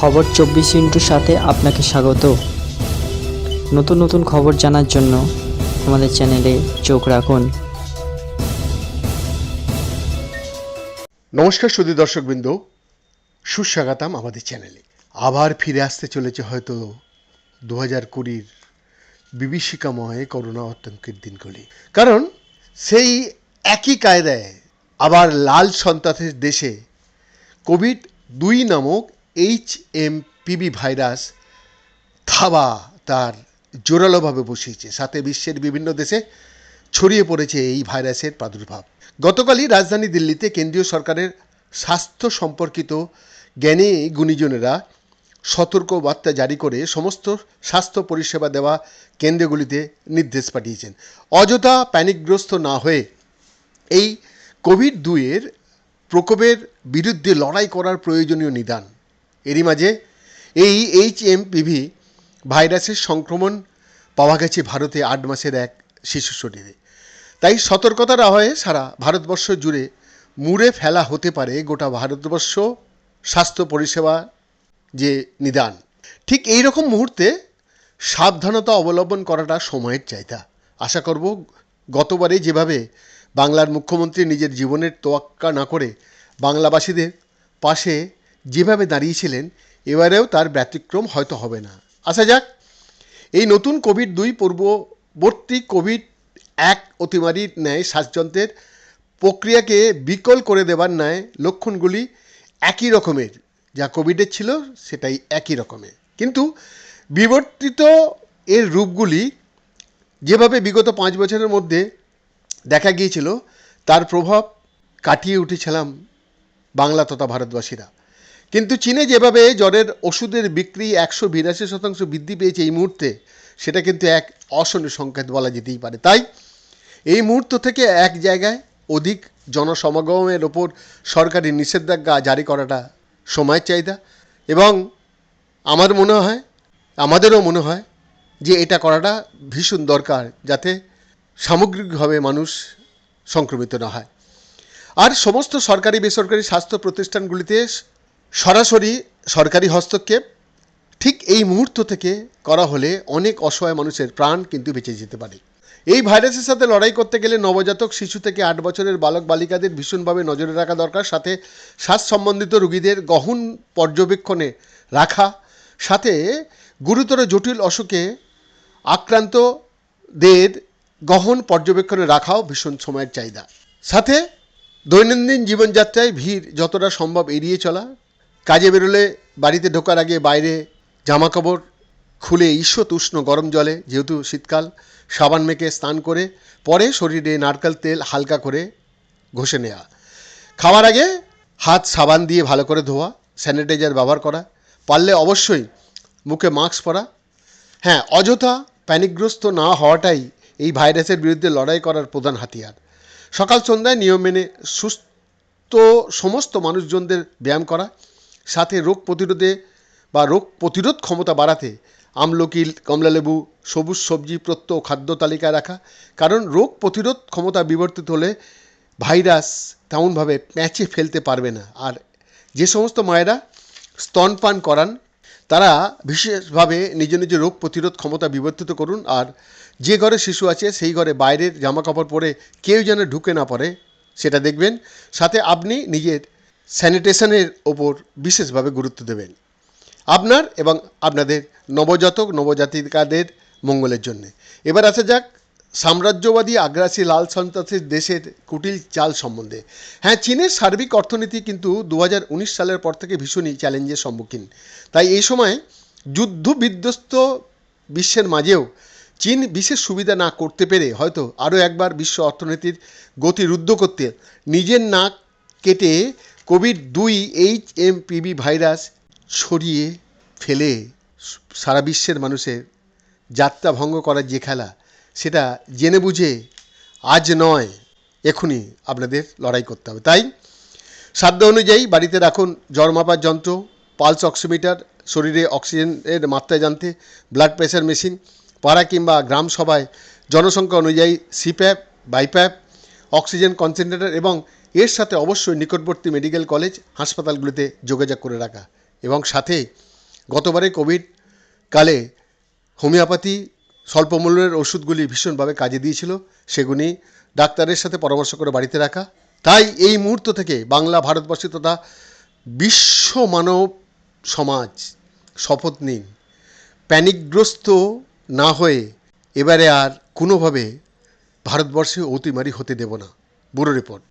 খবর চব্বিশ ইন্টুর সাথে আপনাকে স্বাগত। নতুন নতুন খবর জানার জন্য আমাদের চ্যানেলে চোখ রাখুন। নমস্কার সুদী দর্শকবৃন্দ। সুস্বাগতম আমাদের চ্যানেলে। আবার ফিরে আসতে চলেছে হয়তো দু হাজার কুড়ির বিভীষিকাময় করোনা আতঙ্কের দিনগুলি। কারণ সেই একই কায়দায় আবার লাল সন্তানের দেশে কোভিড দুই নামক এইচ এম পিবি ভাইরাস থাবা তার জোরালোভাবে বসিয়েছে। সাথে বিশ্বের বিভিন্ন দেশে ছড়িয়ে পড়েছে এই ভাইরাসের প্রাদুর্ভাব। গতকালই রাজধানী দিল্লিতে কেন্দ্রীয় সরকারের স্বাস্থ্য সম্পর্কিত জ্ঞানী গুণীজনেরা সতর্ক বার্তা জারি করে সমস্ত স্বাস্থ্য পরিষেবা দেওয়া কেন্দ্রগুলিতে নির্দেশ পাঠিয়েছেন। অযথা প্যানিকগ্রস্ত না হয়ে এই কোভিড দুইয়ের প্রকোপের বিরুদ্ধে লড়াই করার প্রয়োজনীয় নিদান। এরই মাঝে এই এইচ এম পিভি ভাইরাসের সংক্রমণ পাওয়া গেছে ভারতে আট মাসের এক শিশু শরীরে। তাই সতর্কতার আহ্বায়ে সারা ভারতবর্ষ জুড়ে মুড়ে ফেলা হতে পারে গোটা ভারতবর্ষ স্বাস্থ্য পরিষেবা যে নিদান। ঠিক এই রকম মুহূর্তে সাবধানতা অবলম্বন করাটা সময়ের চাহিদা। আশা করব গতবারে যেভাবে বাংলার মুখ্যমন্ত্রী নিজের জীবনের তোয়াক্কা না করে বাংলাবাসীদের পাশে যেভাবে দাঁড়িয়েছিলেন, এবারেও তার ব্যতিক্রম হয়তো হবে না। আসা যাক, এই নতুন কোভিড দুই পূর্ববর্তী কোভিড এক অতিমারির ন্যায় শ্বাসযন্ত্রের প্রক্রিয়াকে বিকল করে দেবার ন্যায় লক্ষণগুলি একই রকমের। যা কোভিডের ছিল, সেটাই একই রকমের। কিন্তু বিবর্তিত এর রূপগুলি যেভাবে বিগত পাঁচ বছরের মধ্যে দেখা গিয়েছিল, তার প্রভাব কাটিয়ে উঠেছিলাম বাংলা তথা ভারতবাসীরা। কিন্তু চীনে যেভাবে জ্বরের ওষুধের বিক্রি একশো বিরাশি শতাংশ বৃদ্ধি পেয়েছে এই মুহূর্তে, সেটা কিন্তু এক অশনি সংকেত বলা যেতেই পারে। তাই এই মুহূর্ত থেকে এক জায়গায় অধিক জনসমাগমের ওপর সরকারি নিষেধাজ্ঞা জারি করাটা সময়ের চাহিদা এবং আমার মনে হয়, আমাদেরও মনে হয় যে এটা করাটা ভীষণ দরকার যাতে সামগ্রিকভাবে মানুষ সংক্রমিত না হয়। আর সমস্ত সরকারি বেসরকারি স্বাস্থ্য প্রতিষ্ঠানগুলিতে সরাসরি সরকারি হস্তক্ষেপ ঠিক এই মুহূর্ত থেকে করা হলে অনেক অসহায় মানুষের প্রাণ কিন্তু বেঁচে যেতে পারে। এই ভাইরাসের সাথে লড়াই করতে গেলে নবজাতক শিশু থেকে আট বছরের বালক বালিকাদের ভীষণভাবে নজরে রাখা দরকার, সাথে শ্বাস সম্বন্ধিত রোগীদের গহন পর্যবেক্ষণে রাখা, সাথে গুরুতর জটিল অসুখে আক্রান্তদের গহন পর্যবেক্ষণে রাখাও ভীষণ সময়ের চাহিদা। সাথে দৈনন্দিন জীবনযাত্রায় ভিড় যতটা সম্ভব এড়িয়ে চলা কাজে বেরোলে বাড়িতে ঢোকার আগে বাইরে জামা কাপড় খুলে ঈষৎ উষ্ণ গরম জলে, যেহেতু শীতকাল, সাবান মেখে স্নান করে পরে শরীরে নারকেল তেল হালকা করে ঘষে নেওয়া খাওয়ার আগে হাত সাবান দিয়ে ভালো করে ধোয়া, স্যানিটাইজার ব্যবহার করা, পারলে অবশ্যই মুখে মাস্ক পরা। হ্যাঁ অযথা প্যানিকগ্রস্ত না হওয়াটাই এই ভাইরাসের বিরুদ্ধে লড়াই করার প্রধান হাতিয়ার। সকাল সন্ধ্যায় নিয়ম মেনে সুস্থ সমস্ত মানুষজনদের ব্যায়াম করা সাথে রোগ প্রতিরোধে বা রোগ প্রতিরোধ ক্ষমতা বাড়াতে আমলকি কমলালেবু, সবুজ সবজি, প্রত্যহ খাদ্য তালিকায় রাখা। কারণ রোগ প্রতিরোধ ক্ষমতা বিবর্তিত হলে ভাইরাস তেমনভাবে প্যাঁচে ফেলতে পারবে না। আর যে সমস্ত মায়েরা স্তনপান করান, তারা বিশেষভাবে নিজ নিজ রোগ প্রতিরোধ ক্ষমতা বিবর্তিত করুন। আর যে ঘরে শিশু আছে, সেই ঘরে বাইরের জামা কাপড় পরে কেউ যেন ঢুকে না পড়ে, সেটা দেখবেন। সাথে আপনি নিজের স্যানিটেশনের ওপর বিশেষভাবে গুরুত্ব দেবেন। আপনার এবং আপনাদের নবজাতক, নবজাতিকাদের মঙ্গলের জন্য। এবার আসা যাক সাম্রাজ্যবাদী, আগ্রাসী, লাল সন্ত্রাসের দেশের কুটিল চাল সম্বন্ধে। হ্যাঁ চীনের সার্বিক অর্থনীতি কিন্তু দু হাজার উনিশ সালের পর থেকে ভীষণই চ্যালেঞ্জের সম্মুখীন। তাই এই সময় যুদ্ধ বিধ্বস্ত বিশ্বের মাঝেও চীন বিশেষ সুবিধা না করতে পেরে হয়তো আরও একবার বিশ্ব অর্থনীতির গতি রুদ্ধ করতে নিজের নাক কেটে কোভিড দুই এইচ এম পিবি ভাইরাস ছড়িয়ে ফেলে সারা বিশ্বের মানুষের যাত্রা ভঙ্গ করার যে খেলা, সেটা জেনে বুঝে আজ নয়, এখনই আপনাদের লড়াই করতে হবে। তাই সাধ্য অনুযায়ী বাড়িতে রাখুন জ্বর মাপার যন্ত্র, পালস অক্সিমিটার, শরীরে অক্সিজেনের মাত্রা জানতে ব্লাড প্রেশার মেশিন, পাড়া কিংবা গ্রাম সভায় জনসংখ্যা অনুযায়ী সিপ্যাপ, বাইপ্যাপ অক্সিজেন কনসেন্ট্রেটর এবং এর সাথে অবশ্যই নিকটবর্তী মেডিকেল কলেজ হাসপাতালগুলিতে যোগাযোগ করে রাখা। এবং সাথে গতবারে কোভিড কালে হোমিওপ্যাথি স্বল্পমূল্যের ওষুধগুলি ভীষণভাবে কাজে দিয়েছিল, সেগুলি ডাক্তারের সাথে পরামর্শ করে বাড়িতে রাখা। তাই এই মুহূর্ত থেকে বাংলা, ভারতবর্ষে তথা বিশ্ব মানব সমাজ শপথ নিন। প্যানিকগ্রস্ত না হয়ে এবারে আর কোনোভাবে ভারতবর্ষে অতিমারি হতে দেব না। Bureau report.